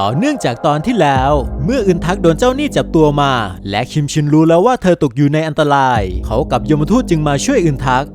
ต่อเนื่องจากตอนที่แล้ว เมื่ออึนทักโดนเจ้าหนี้จับตัวมา และคิมชินรู้แล้วว่าเธอตกอยู่ในอันตราย เขากับยมทูตจึงมาช่วยอึนทัก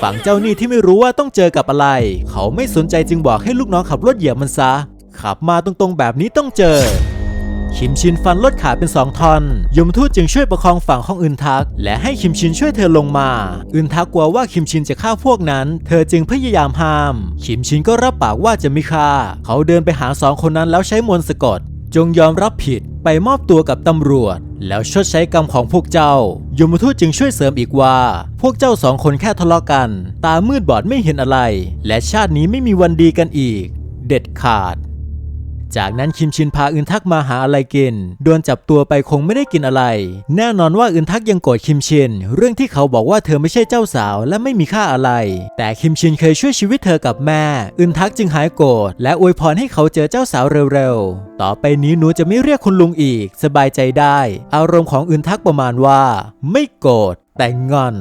ฝั่งเจ้าหนี้ที่ไม่รู้ว่าต้องเจอกับอะไร เขาไม่สนใจจึงบอกให้ลูกน้องขับรถเหยียบมันซะขับมาตรงๆแบบนี้ต้องเจอ คิมชินฟันรถขาเป็นสองท่อน ยมทูตจึงช่วยประคองฝั่งของอึนทัก และให้คิมชินช่วยเธอลงมา อึนทักกลัวว่าคิมชินจะฆ่าพวกนั้น เธอจึงพยายามห้าม คิมชินก็รับปากว่าจะไม่ฆ่า เขาเดินไปหาสองคนนั้นแล้วใช้มนต์สะกด จงยอมรับผิดไปมอบตัวกับตำรวจ แล้วชดใช้กรรมของพวกเจ้า ยมทูตจึงช่วยเสริมอีกว่า พวกเจ้าสองคนแค่ทะเลาะกัน ตามืดบอดไม่เห็นอะไร และชาตินี้ไม่มีวันดีกันอีก เด็ดขาด จากนั้นคิมชินพาอึนทักมาหาอะไรกินโดนจับตัวไปคงไม่ได้กินอะไร แน่นอนว่าอึนทักยังโกรธคิมชิน เรื่องที่เขาบอกว่าเธอไม่ใช่เจ้าสาวและไม่มีค่าอะไร แต่คิมชินเคยช่วยชีวิตเธอกับแม่ อึนทักจึงหายโกรธและอวยพรให้เขาเจอเจ้าสาวเร็วๆ ต่อไปนี้หนูจะไม่เรียกคุณลุงอีก สบายใจได้ อารมณ์ของอึนทักประมาณว่า ไม่โกรธแต่งอน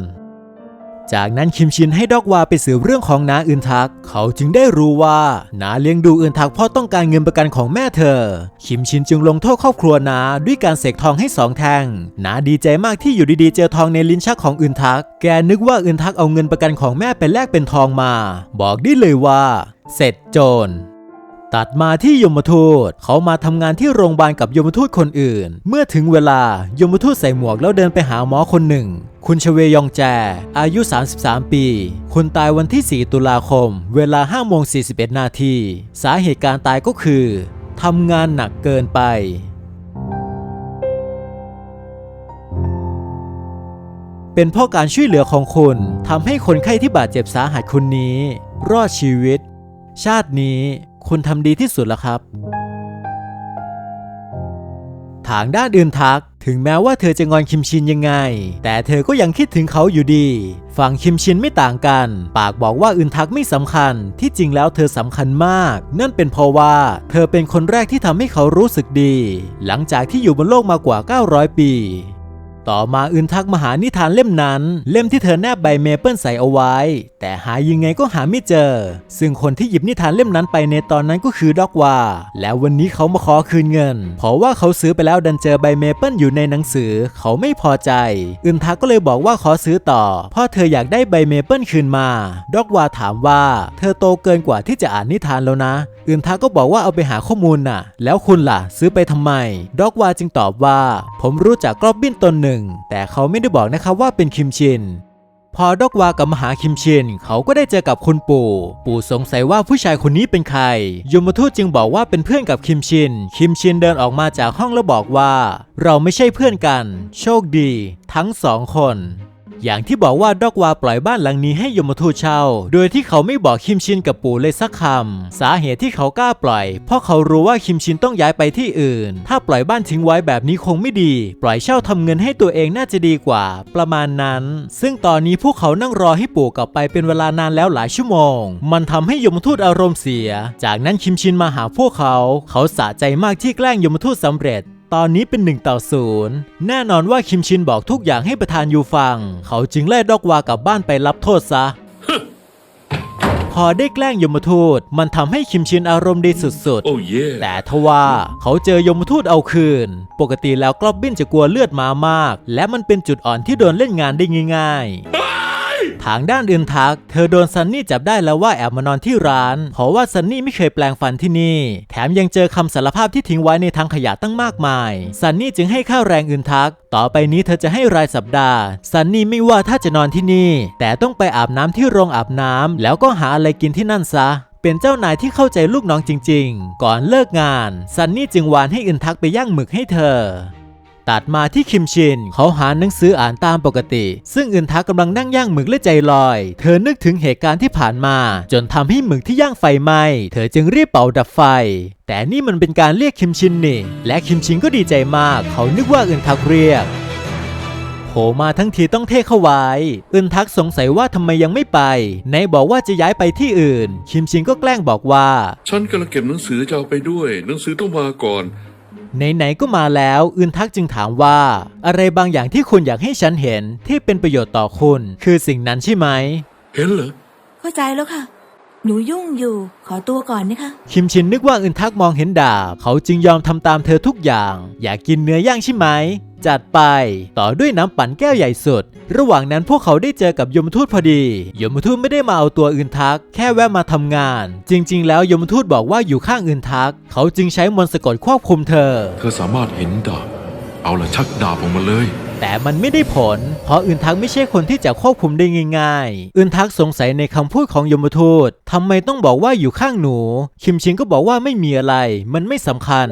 จากนั้นคิมชินให้ดอกวาไปสืบเรื่องของนาอึนทัก เขาจึงได้รู้ว่านาเลี้ยงดูอึนทักเพราะต้องการเงินประกันของแม่เธอ คิมชินจึงลงโทษครอบครัวนาด้วยการเสกทองให้สองแท่งนาดีใจมากที่อยู่ดีๆเจอทองในลิ้นชักของอึนทัก แกนึกว่าอึนทักเอาเงินประกันของแม่ไปแลกเป็นทองมา บอกได้เลยว่า เสร็จโจร ตัดมาที่ยมทูตเขามาทำงานที่โรงพยาบาลกับยมทูตคนอื่น เมื่อถึงเวลายมทูตใส่หมวกแล้วเดินไปหาหมอคนหนึ่ง คุณชเวยองแจ อายุ 33 ปี คุณตายวันที่ 4 ตุลาคม เวลา5โมง41 นาที สาเหตุการตายก็คือทำงานหนักเกินไปเป็นเพราะการช่วยเหลือของคุณทำให้คนไข้ที่บาดเจ็บสาหัสคนนี้ รอดชีวิต ชาตินี้ คุณทำดีที่สุดแล้วครับ ทางด้านอื่นทัก ถึงแม้ว่าเธอจะงอนคิมชินยังไง แต่เธอก็ยังคิดถึงเขาอยู่ดี ฝั่งคิมชินไม่ต่างกัน ปากบอกว่าอื่นทักไม่สำคัญ ที่จริงแล้วเธอสำคัญมาก นั่นเป็นเพราะว่า เธอเป็นคนแรกที่ทำให้เขารู้สึกดี หลังจากที่อยู่บนโลกมากว่า 900 ปี ต่อมาอึนทักมาหานิทานเล่มนั้น เล่มที่เธอแนบใบเมเปิลใส่เอาไว้ แต่หายังไงก็หาไม่เจอ ซึ่งคนที่หยิบนิทานเล่มนั้นไปในตอนนั้นก็คือด็อกวาแล้ววันนี้เขามาขอคืนเงิน เพราะว่าเขาซื้อไปแล้วดันเจอใบเมเปิลอยู่ในหนังสือ เขาไม่พอใจ อึนทักก็เลยบอกว่าขอซื้อต่อ เพราะเธออยากได้ใบเมเปิลคืนมา ด็อกวาถามว่า เธอโตเกินกว่าที่จะอ่านนิทานแล้วนะอึนทักก็บอกว่าเอาไปหาข้อมูลน่ะ แล้วคุณล่ะ ซื้อไปทำไม ด็อกวาจึงตอบว่า ผมรู้จักกรอบบินตนหนึ่งแต่เขาไม่ได้บอกนะครับว่าเป็นคิมชิน พอดอกวากับมหาคิมชิน เขาก็ได้เจอกับคุณปู่ ปู่สงสัยว่าผู้ชายคนนี้เป็นใคร ยมทูตจึงบอกว่าเป็นเพื่อนกับคิมชิน คิมชินเดินออกมาจากห้องแล้วบอกว่า เราไม่ใช่เพื่อนกัน โชคดี ทั้งสองคน อย่างที่บอกว่าดอกวาปล่อยบ้านหลังนี้ให้ยมทูตเช่า โดยที่เขาไม่บอกคิมชินกับปู่เลยสักคำ สาเหตุที่เขากล้าปล่อย เพราะเขารู้ว่าคิมชินต้องย้ายไปที่อื่น ถ้าปล่อยบ้านทิ้งไว้แบบนี้คงไม่ดี ปล่อยเช่าทำเงินให้ตัวเองน่าจะดีกว่า ประมาณนั้น ซึ่งตอนนี้พวกเขานั่งรอให้ปู่กลับไปเป็นเวลานานแล้วหลายชั่วโมง มันทำให้ยมทูตอารมณ์เสีย จากนั้นคิมชินมาหาพวกเขา เขาสะใจมากที่แกล้งยมทูตสำเร็จ ตอนนี้เป็นหนึ่งต่อศูนย์แน่นอนว่าคิมชินบอกทุกอย่างให้ประธานยูฟัง เขาจึงไล่ดอกวากลับบ้านไปรับโทษซะพอได้แกล้งยมทูตมันทำให้คิมชินอารมณ์ดีสุดโอ้เย่ๆแต่ทว่าเขาเจอยมทูตเอาคืน ปกติแล้วกลอบบินจะกลัวเลือดหมามาก และมันเป็นจุดอ่อนที่โดนเล่นงานได้ง่าย ๆ ทางด้านอื่นทัก เธอโดนซันนี่จับได้แล้วว่าแอบมานอนที่ร้าน เพราะว่าซันนี่ไม่เคยแปลงฟันที่นี่ แถมยังเจอคำสารภาพที่ทิ้งไว้ในถังขยะตั้งมากมาย ซันนี่จึงให้ค่าแรงอื่นทัก ต่อไปนี้เธอจะให้รายสัปดาห์ ซันนี่ไม่ว่าถ้าจะนอนที่นี่ แต่ต้องไปอาบน้ำที่โรงอาบน้ำแล้วก็หาอะไรกินที่นั่นซะเป็นเจ้านายที่เข้าใจลูกน้องจริง ๆ ก่อนเลิกงาน ซันนี่จึงวานให้อื่นทักไปย่างหมึกให้เธอ ตัดมาที่คิมชิน เขาหาหนังสืออ่านตามปกติ ซึ่งอึนทักกำลังนั่งย่างหมึกและใจลอย เธอนึกถึงเหตุการณ์ที่ผ่านมา จนทำให้หมึกที่ย่างไฟไหม้เธอจึงรีบเป่าดับไฟ แต่นี่มันเป็นการเรียกคิมชินนี่ และคิมชินก็ดีใจมาก เขานึกว่าอึนทักเรียกโผล่มาทั้งทีต้องเทเข้าไว้ อึนทักสงสัยว่าทำไมยังไม่ไป ไหนบอกว่าจะย้ายไปที่อื่น คิมชินก็แกล้งบอกว่า ฉันกำลังเก็บหนังสือจะเอาไปด้วย หนังสือต้องมาก่อน ไหนๆก็มาแล้ว อึนทักจึงถามว่า อะไรบางอย่างที่คุณอยากให้ฉันเห็นที่เป็นประโยชน์ต่อคุณ คือสิ่งนั้นใช่ไหม เห็นเหรอเข้าใจแล้วค่ะ หนูยุ่งอยู่ขอตัวก่อนนะคะ คิมชินนึกว่าอึนทักมองเห็นดาบ เขาจึงยอมทำตามเธอทุกอย่าง อยากกินเนื้อย่างใช่ไหม จัดไป ต่อด้วยน้ำปั่นแก้วใหญ่สุด ระหว่างนั้นพวกเขาได้เจอกับยมทูตพอดี ยมทูตไม่ได้มาเอาตัวอึนทัก แค่แวะมาทำงาน จริง ๆ แล้วยมทูตบอกว่าอยู่ข้างอึนทัก เขาจึงใช้มนต์สะกดควบคุมเธอ เธอสามารถเห็นดาบ เอาละชักดาบออกมาเลย แต่มันไม่ได้ผล เพราะอึนทักไม่ใช่คนที่จะควบคุมได้ง่าย ๆ อึนทักสงสัยในคำพูดของยมทูตทำไมต้องบอกว่าอยู่ข้างหนู คิมชินก็บอกว่าไม่มีอะไร มันไม่สำคัญ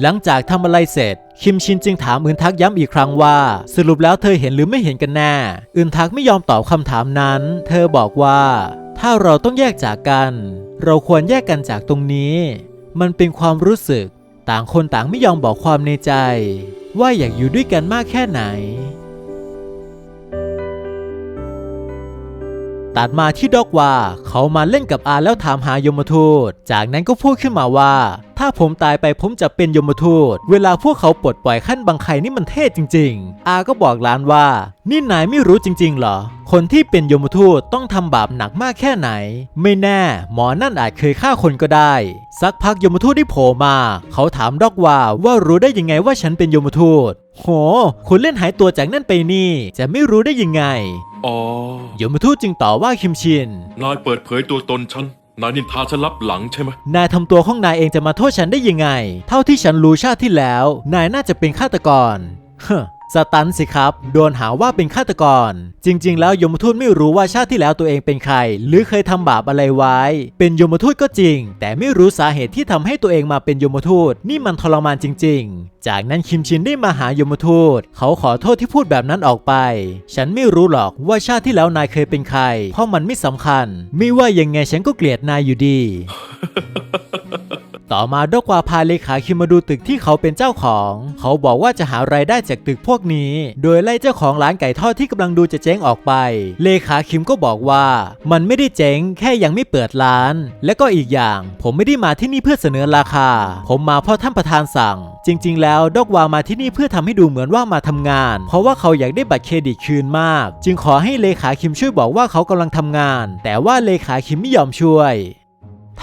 หลังจากทำอะไรเสร็จคิมชินจึงถามอึนทักย้ำอีกครั้งว่า สรุปแล้วเธอเห็นหรือไม่เห็นกันแน่อึนทักไม่ยอมตอบคำถามนั้น เธอบอกว่า ถ้าเราต้องแยกจากกัน เราควรแยกกันจากตรงนี้ มันเป็นความรู้สึก ต่างคนต่างไม่ยอมบอกความในใจ ว่าอยากอยู่ด้วยกันมากแค่ไหน ตัดมาที่ดอกว่าเขามาเล่นกับอาแล้วถามหายมทูต จากนั้นก็พูดขึ้นมาว่า ถ้าผมตายไปผมจะเป็นยมทูต เวลาพวกเขาปลดปล่อยขั้นบังไคนี่มันเท่จริง ๆ อาก็บอกหลานว่า นี่นายไม่รู้จริง ๆ เหรอ คนที่เป็นยมทูตต้องทำบาปหนักมากแค่ไหน ไม่แน่ หมอนั่นอาจเคยฆ่าคนก็ได้ สักพักยมทูตได้โผล่มา เขาถามดอกว่าว่ารู้ได้ยังไงว่าฉันเป็นยมทูต โห คุณเล่นหายตัวจากนั่นไปนี่ จะไม่รู้ได้ยังไง อ๋อยมทูตจึงต่อว่าคิมชิน นายเปิดเผยตัวตนฉัน นายนินทาฉันลับหลังใช่ไหม นายทำตัวของนายเองจะมาโทษฉันได้ยังไง เท่าที่ฉันรู้ชาติที่แล้ว นายน่าจะเป็นฆาตกร เฮ้อ สตันสิครับ โดนหาว่าเป็นฆาตกร จริง ๆ แล้วยมทูตไม่รู้ว่าชาติที่แล้วตัวเองเป็นใคร หรือเคยทำบาปอะไรไว้ เป็นยมทูตก็จริง แต่ไม่รู้สาเหตุที่ทำให้ตัวเองมาเป็นยมทูตนี่มันทรมานจริง ๆ จากนั้นคิมชินได้มาหายมทูต เขาขอโทษที่พูดแบบนั้นออกไป ฉันไม่รู้หรอกว่าชาติที่แล้วนายเคยเป็นใคร เพราะมันไม่สำคัญ ไม่ว่ายังไงฉันก็เกลียดนายอยู่ดี ต่อมาดอกวาพาเลขาคิมมาดูตึกที่เขาเป็นเจ้าของ เขาบอกว่าจะหารายได้จากตึกพวกนี้ โดยไล่เจ้าของร้านไก่ทอดที่กำลังดูจะเจ๊งออกไป เลขาคิมก็บอกว่า มันไม่ได้เจ๊งแค่ยังไม่เปิดร้าน และก็อีกอย่าง ผมไม่ได้มาที่นี่เพื่อเสนอราคา ผมมาเพราะท่านประธานสั่ง จริง ๆ แล้วดอกวามาที่นี่เพื่อทำให้ดูเหมือนว่ามาทำงาน เพราะว่าเขาอยากได้บัตรเครดิตคืนมาก จึงขอให้เลขาคิมช่วยบอกว่าเขากำลังทำงาน แต่ว่าเลขาคิมไม่ยอมช่วย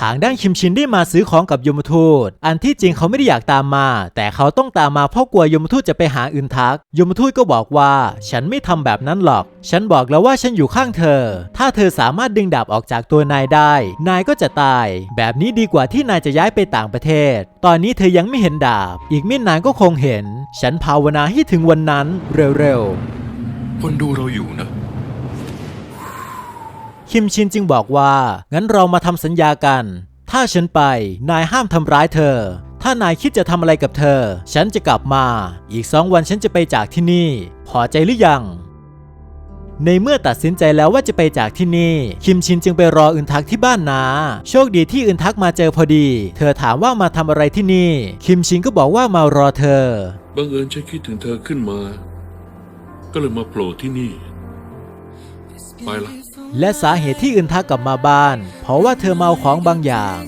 ทางด้านคิมชินได้มาซื้อของกับยมทูต อันที่จริงเขาไม่ได้อยากตามมา แต่เขาต้องตามมาเพราะกลัวยมทูตจะไปหาอึนทัก ยมทูตก็บอกว่า ฉันไม่ทำแบบนั้นหรอก ฉันบอกแล้วว่าฉันอยู่ข้างเธอ ถ้าเธอสามารถดึงดาบออกจากตัวนายได้ นายก็จะตาย แบบนี้ดีกว่าที่นายจะย้ายไปต่างประเทศ ตอนนี้เธอยังไม่เห็นดาบ อีกไม่นานก็คงเห็น ฉันภาวนาให้ถึงวันนั้นเร็วๆคนดูเราอยู่นะ คิมชินจึงบอกว่า งั้นเรามาทำสัญญากัน ถ้าฉันไป นายห้ามทำร้ายเธอ ถ้านายคิดจะทำอะไรกับเธอ ฉันจะกลับมา อีกสองวันฉันจะไปจากที่นี่ พอใจหรือยังในเมื่อตัดสินใจแล้วว่าจะไปจากที่นี่ คิมชินจึงไปรออึนทักที่บ้านนา โชคดีที่อึนทักมาเจอพอดี เธอถามว่ามาทำอะไรที่นี่ คิมชินก็บอกว่ามารอเธอ บังเอิญฉันคิดถึงเธอขึ้นมา ก็เลยมาโผล่ที่นี่ ไปละ และสาเหตุที่อึนทักกลับมาบ้าน เพราะว่าเธอเมาของบางอย่าง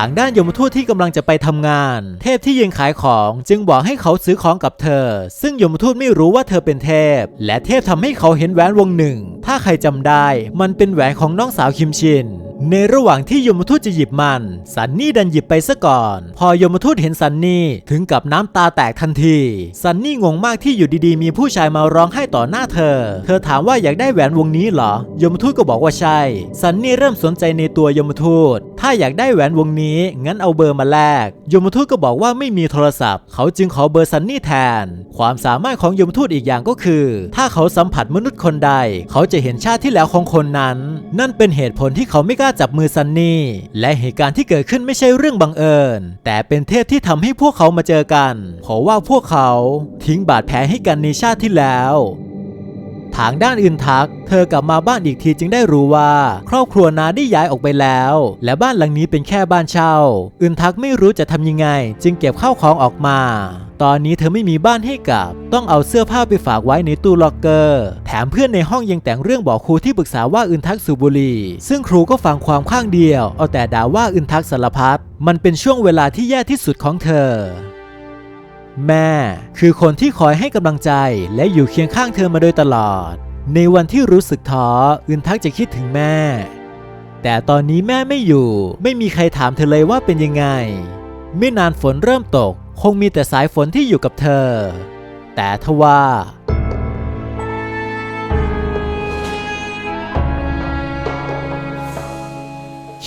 างด้านยมทูตที่กำลังจะไปทำงาน เทพที่ยืนขายของจึงบอกให้เขาซื้อของกับเธอ ซึ่งยมทูตไม่รู้ว่าเธอเป็นเทพ และเทพทำให้เขาเห็นแหวนวงหนึ่ง ถ้าใครจำได้ มันเป็นแหวนของน้องสาวคิมชิน ในระหว่างที่ยมทูตจะหยิบมัน สันนี่ดันหยิบไปซะก่อน พอยมทูตเห็นสันนี่ถึงกับน้ำตาแตกทันที สันนี่งงมากที่อยู่ดีๆ มีผู้ชายมาร้องไห้ต่อหน้าเธอ เธอถามว่าอยากได้แหวนวงนี้เหรอ ยมทูตก็บอกว่าใช่ สันนี่เริ่มสนใจในตัวยมทูต ถ้าอยากได้แหวนวงนี้งั้นเอาเบอร์มาแลกยมทูตก็บอกว่าไม่มีโทรศัพท์ เขาจึงขอเบอร์ซันนี่แทน ความสามารถของยมทูตอีกอย่างก็คือ ถ้าเขาสัมผัสมนุษย์คนใด เขาจะเห็นชาติที่แล้วของคนนั้น นั่นเป็นเหตุผลที่เขาไม่กล้าจับมือซันนี่และเหตุการณ์ที่เกิดขึ้นไม่ใช่เรื่องบังเอิญ แต่เป็นเทพที่ทำให้พวกเขามาเจอกัน เพราะว่าพวกเขาทิ้งบาดแผลให้กันในชาติที่แล้ว ทางด้านอื่นทัก เธอกลับมาบ้านอีกทีจึงได้รู้ว่า ครอบครัวนาได้ย้ายออกไปแล้ว และบ้านหลังนี้เป็นแค่บ้านเช่า อื่นทักไม่รู้จะทำยังไง จึงเก็บข้าวของออกมา ตอนนี้เธอไม่มีบ้านให้กลับ ต้องเอาเสื้อผ้าไปฝากไว้ในตู้ล็อกเกอร์ แถมเพื่อนในห้องยังแต่งเรื่องบอกครูที่ปรึกษาว่าอื่นทักสูบบุหรี่ซึ่งครูก็ฟังความข้างเดียว เอาแต่ด่าว่าอื่นทักสารพัดมันเป็นช่วงเวลาที่แย่ที่สุดของเธอ แม่ คือคนที่คอยให้กำลังใจและอยู่เคียงข้างเธอมาโดยตลอด ในวันที่รู้สึกท้ออึนทักจะคิดถึงแม่ แต่ตอนนี้แม่ไม่อยู่ ไม่มีใครถามเธอเลยว่าเป็นยังไง ไม่นานฝนเริ่มตก คงมีแต่สายฝนที่อยู่กับเธอ แต่ทว่า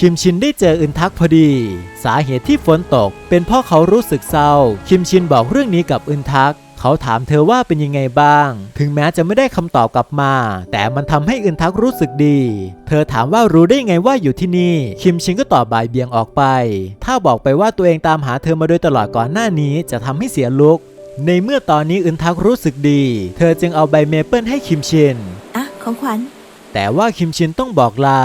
คิมชินได้เจออึนทักพอดี สาเหตุที่ฝนตก เป็นเพราะเขารู้สึกเศร้า คิมชินบอกเรื่องนี้กับอึนทัก เขาถามเธอว่าเป็นยังไงบ้าง ถึงแม้จะไม่ได้คำตอบกลับมา แต่มันทำให้อึนทักรู้สึกดี เธอถามว่ารู้ได้ไงว่าอยู่ที่นี่ คิมชินก็ตอบบ่ายเบี่ยงออกไป ถ้าบอกไปว่าตัวเองตามหาเธอมาโดยตลอดก่อนหน้านี้จะทำให้เสียลุก ในเมื่อตอนนี้อึนทักรู้สึกดี เธอจึงเอาใบเมเปิลให้คิมชิน อะ ของขวัญ แต่ว่าคิมชินต้องบอกลา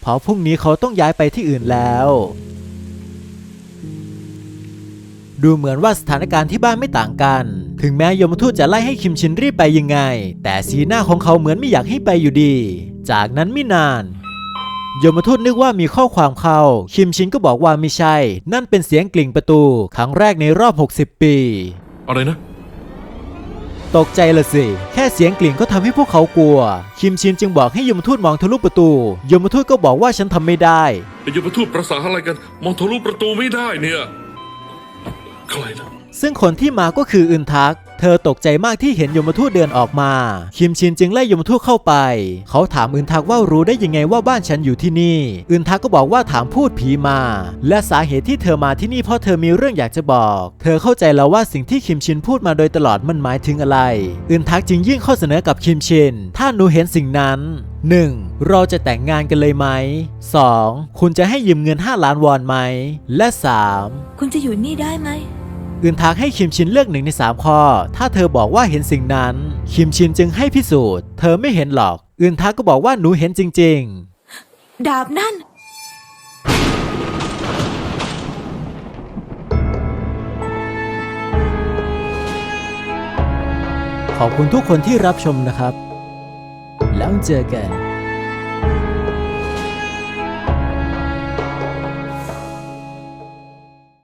เพราะพรุ่งนี้เขาต้องย้ายไปที่อื่นแล้ว ดูเหมือนว่าสถานการณ์ที่บ้านไม่ต่างกัน ถึงแม้ยมทูตจะไล่ให้คิมชินรีบไปยังไง แต่สีหน้าของเขาเหมือนไม่อยากให้ไปอยู่ดี จากนั้นไม่นานยมทูตนึกว่ามีข้อความเข้า คิมชินก็บอกว่าไม่ใช่ นั่นเป็นเสียงกลิ่งประตู ครั้งแรกในรอบ 60 ปี อะไรนะ ตกใจละสิแค่ เสียงกลิ่งก็ทำให้พวกเขากลัว คิมชินจึงบอกให้ยมทูตมองทะลุประตู ยมทูตก็บอกว่าฉันทำไม่ได้ไอ้ยมทูตประสาอะไรกัน มองทะลุประตูไม่ได้เนี่ย ใครนะซึ่งคนที่มาก็คืออึนทัก เธอตกใจมากที่เห็นยมทูตเดินออกมา คิมชินจึงไล่ยมทูตเข้าไป เขาถามอึนทักว่ารู้ได้ยังไงว่าบ้านฉันอยู่ที่นี่ อึนทักก็บอกว่าถามพูดผีมา และสาเหตุที่เธอมาที่นี่เพราะเธอมีเรื่องอยากจะบอก เธอเข้าใจแล้วว่าสิ่งที่คิมชินพูดมาโดยตลอดมันหมายถึงอะไร อึนทักจึงยื่นข้อเสนอกับคิมชิน ถ้าหนูเห็นสิ่งนั้น 1. เราจะแต่งงานกันเลยไหม 2. คุณจะให้ยืมเงิน 5 ล้านวอนไหม และ 3. คุณจะอยู่นี่ได้ไหม อื่นทักให้คิมชินเลือกหนึ่งใน 3 ข้อ ถ้าเธอบอกว่าเห็นสิ่งนั้น คิมชินจึงให้พิสูจน์ เธอไม่เห็นหรอกอื่นทักก็บอกว่าหนูเห็นจริง ๆ ดาบนั่น ขอบคุณทุกคนที่รับชมนะครับ แล้วเจอกัน